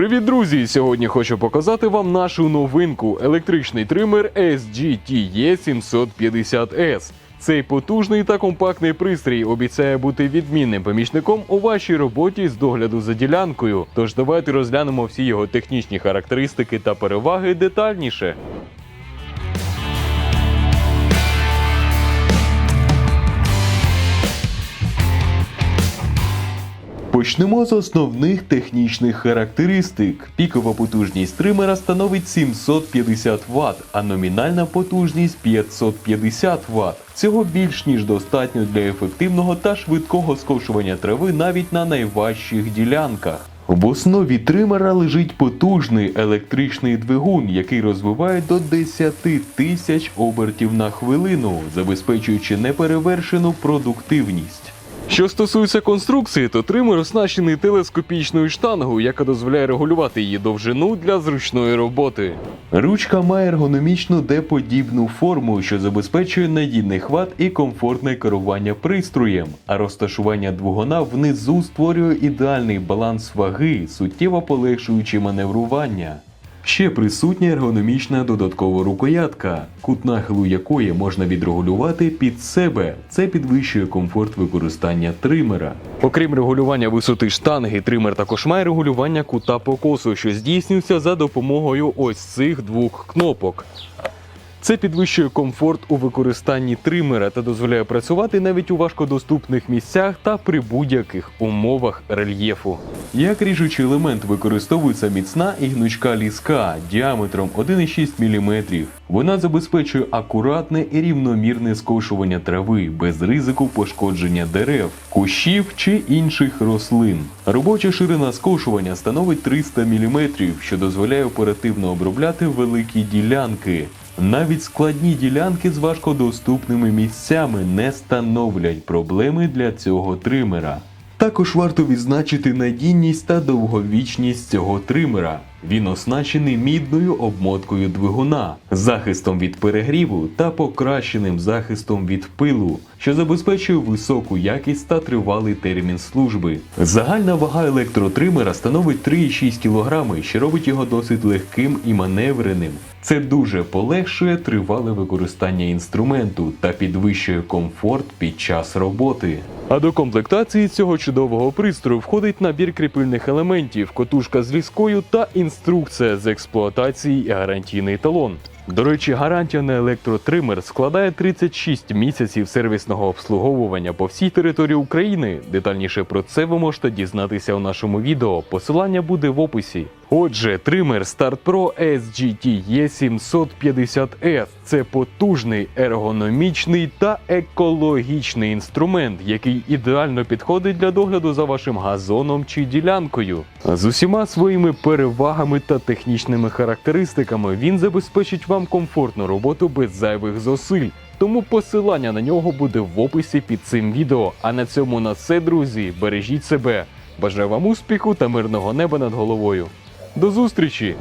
Привіт, друзі! Сьогодні хочу показати вам нашу новинку електричний тример SGTE 750S. Цей потужний та компактний пристрій обіцяє бути відмінним помічником у вашій роботі з догляду за ділянкою. Тож давайте розглянемо всі його технічні характеристики та переваги детальніше. Почнемо з основних технічних характеристик. Пікова потужність тримера становить 750 Вт, а номінальна потужність 550 Вт. Цього більш ніж достатньо для ефективного та швидкого скошування трави навіть на найважчих ділянках. В основі тримера лежить потужний електричний двигун, який розвиває до 10 тисяч обертів на хвилину, забезпечуючи неперевершену продуктивність. Що стосується конструкції, то тример оснащений телескопічною штангою, яка дозволяє регулювати її довжину для зручної роботи. Ручка має ергономічну деподібну форму, що забезпечує надійний хват і комфортне керування пристроєм, а розташування двигуна внизу створює ідеальний баланс ваги, суттєво полегшуючи маневрування. Ще присутня ергономічна додаткова рукоятка, кут нахилу якої можна відрегулювати під себе. Це підвищує комфорт використання тримера. Окрім регулювання висоти штанги, тример також має регулювання кута покосу, що здійснюється за допомогою ось цих двох кнопок. Це підвищує комфорт у використанні тримера та дозволяє працювати навіть у важкодоступних місцях та при будь-яких умовах рельєфу. Як ріжучий елемент використовується міцна і гнучка ліска діаметром 1,6 мм. Вона забезпечує акуратне і рівномірне скошування трави без ризику пошкодження дерев, кущів чи інших рослин. Робоча ширина скошування становить 300 мм, що дозволяє оперативно обробляти великі ділянки. Навіть складні ділянки з важкодоступними місцями не становлять проблеми для цього тримера. Також варто відзначити надійність та довговічність цього тримера. Він оснащений мідною обмоткою двигуна, захистом від перегріву та покращеним захистом від пилу, що забезпечує високу якість та тривалий термін служби. Загальна вага електротримера становить 3,6 кг, що робить його досить легким і маневреним. Це дуже полегшує тривале використання інструменту та підвищує комфорт під час роботи. А до комплектації цього чудового пристрою входить набір кріпильних елементів, котушка з ліскою та інструкція з експлуатації і гарантійний талон. До речі, гарантія на електротример складає 36 місяців сервісного обслуговування по всій території України. Детальніше про це ви можете дізнатися у нашому відео. Посилання буде в описі. Отже, тример Start Pro SGT E750S – це потужний, ергономічний та екологічний інструмент, який ідеально підходить для догляду за вашим газоном чи ділянкою. З усіма своїми перевагами та технічними характеристиками він забезпечить вам комфортну роботу без зайвих зусиль. Тому посилання на нього буде в описі під цим відео. А на цьому на все, друзі. Бережіть себе. Бажаю вам успіху та мирного неба над головою. До зустрічі!